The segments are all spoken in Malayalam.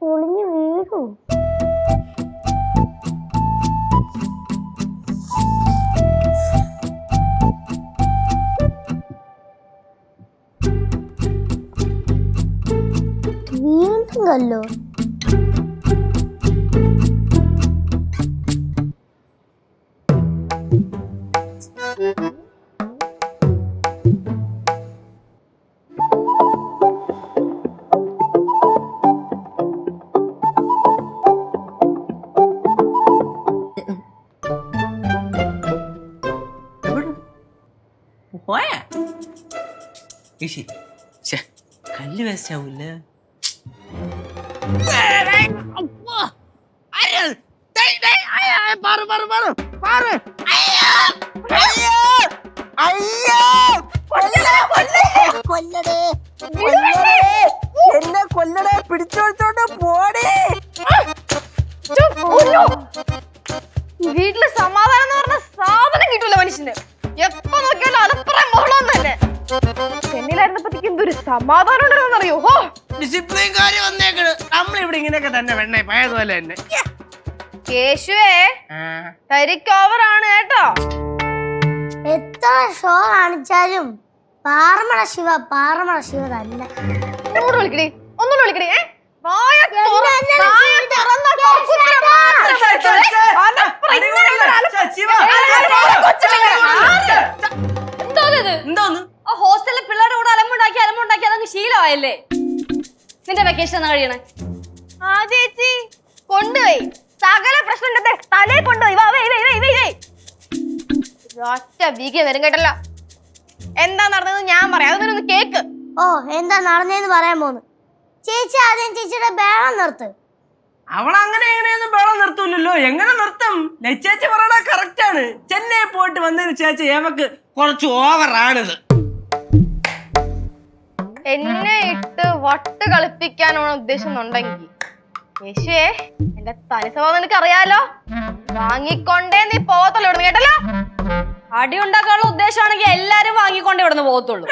പൊളിഞ്ഞു വീഴും. വീണ്ടും കല്ലോ പോയാ ഈശി ഛെ, കല്ല് വേസ്റ്റ് ആവൂല കൊല്ലടേ കൊല്ലടേ എന്നെ കൊല്ലടേ പിടിച്ചോടിച്ചോണ്ട് പോടേ വീട്ടിൽ സമാധാനം എന്ന് പറഞ്ഞ സാധനം കിട്ടൂല മനുഷ്യന്. എപ്പോ എന്തൊരു സമാധാനം ഉണ്ടെന്നറിയോ? ഹോ! ഡിസിപ്ലിൻ കാര്യം വന്നേക്കണ്. നമ്മളിവിടെ ഇങ്ങനെയൊക്കെ തന്നെ വെണ്ണ പഴയതുപോലെ തന്നെ. കേശുവേ തരിക്ക് ഓവറാണ് കേട്ടോ. എത്ര ഷോ കാണിച്ചാലും പാറമട ശിവ പാറമട ശിവ തന്നെ. അലമ്പുണ്ടാക്കി അതങ്ങ് നിന്റെ വെക്കേഷൻ എന്നാ കഴിയണേ? ആ ചേച്ചി. കൊണ്ടുപോയി. സകല പ്രശ്നം തലേ കൊണ്ടുപോയി. വാ വേ വേ വേ വേ വേ ഒറ്റ വീക്ക് വരും കേട്ടല്ലോ. എന്താ നടന്നത് ഞാൻ പറയാം. അതൊന്നും കേക്ക്. ഓ എന്താ നടന്നേന്ന് പറയാൻ പോന്ന്? ചേച്ചി ആദ്യം ചേച്ചിയുടെ ബേളം നിർത്ത്. അവൾ അങ്ങനെ എങ്ങനെയൊന്നും ബേളം നിർത്തൂലല്ലോ എങ്ങനെ നിർത്തും? ചേച്ചി പറയണ കറക്റ്റ് ആണ്. ചെന്നൈ പോയിട്ട് വന്നതിന് ചേച്ചി ഏവക്ക് കുറച്ച് ഓവറാണിത് എന്നെ ഇട്ട് വട്ട് കളിപ്പിക്കാനാണ് ഉദ്ദേശമെന്നുണ്ടെങ്കിൽ യേശുവേ എന്റെ തനി സ്വഭാവം നിനക്ക് അറിയാലോ വാങ്ങിക്കൊണ്ടേ നീ പോകത്തുള്ളൂ ഇവിടുന്ന് കേട്ടല്ലോ? അടി ഉണ്ടാക്കാനുള്ള ഉദ്ദേശമാണെങ്കിൽ എല്ലാരും വാങ്ങിക്കൊണ്ടേ ഇവിടുന്ന് പോകത്തുള്ളൂ.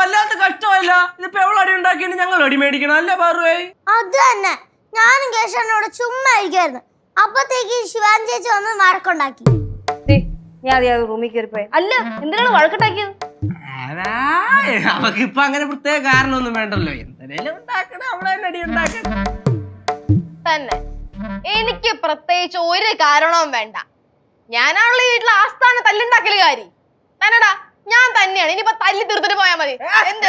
വല്ലാത്ത കഷ്ടമല്ല ഇതിപ്പോ എവിടെ അടി ഉണ്ടാക്കിയിട്ട് ഞങ്ങൾ അടി മേടിക്കണം. അല്ലേ പാറുവേ? അത് തന്നെ. ഞാനും കേശവനോട് ചുമ്മാ ഇരിക്കുമായിരുന്നു അപ്പത്തേക്ക് ശിവാൻ ചേച്ചി വന്ന് വഴക്കുണ്ടാക്കി. ദേ, ഞാൻ ആദ്യം റൂമിൽ കയറിപ്പോയി. അല്ല എന്തിനാണ് വഴക്കുണ്ടാക്കിയത്? അതാ അവക്ക് ഇപ്പൊ അങ്ങനെ പ്രത്യേക കാരണമൊന്നും വേണ്ടല്ലോ. എന്തെങ്കിലും ഉണ്ടാക്കണം അവളെ അടി ഉണ്ടാക്കണം തന്നെ. എനിക്ക് പ്രത്യേകിച്ച് ഒരു കാരണവും വേണ്ട. ഞാനാണല്ലോ ഈ വീട്ടിലെ ആസ്ഥാന തല്ലുണ്ടാക്കൽ കാരി. തന്നെടാ ഞാൻ തന്നെയാണ്. ഇനിയിപ്പൊ തല്ലി തീർത്തിട്ട് പോയാ മതി. എന്ത്?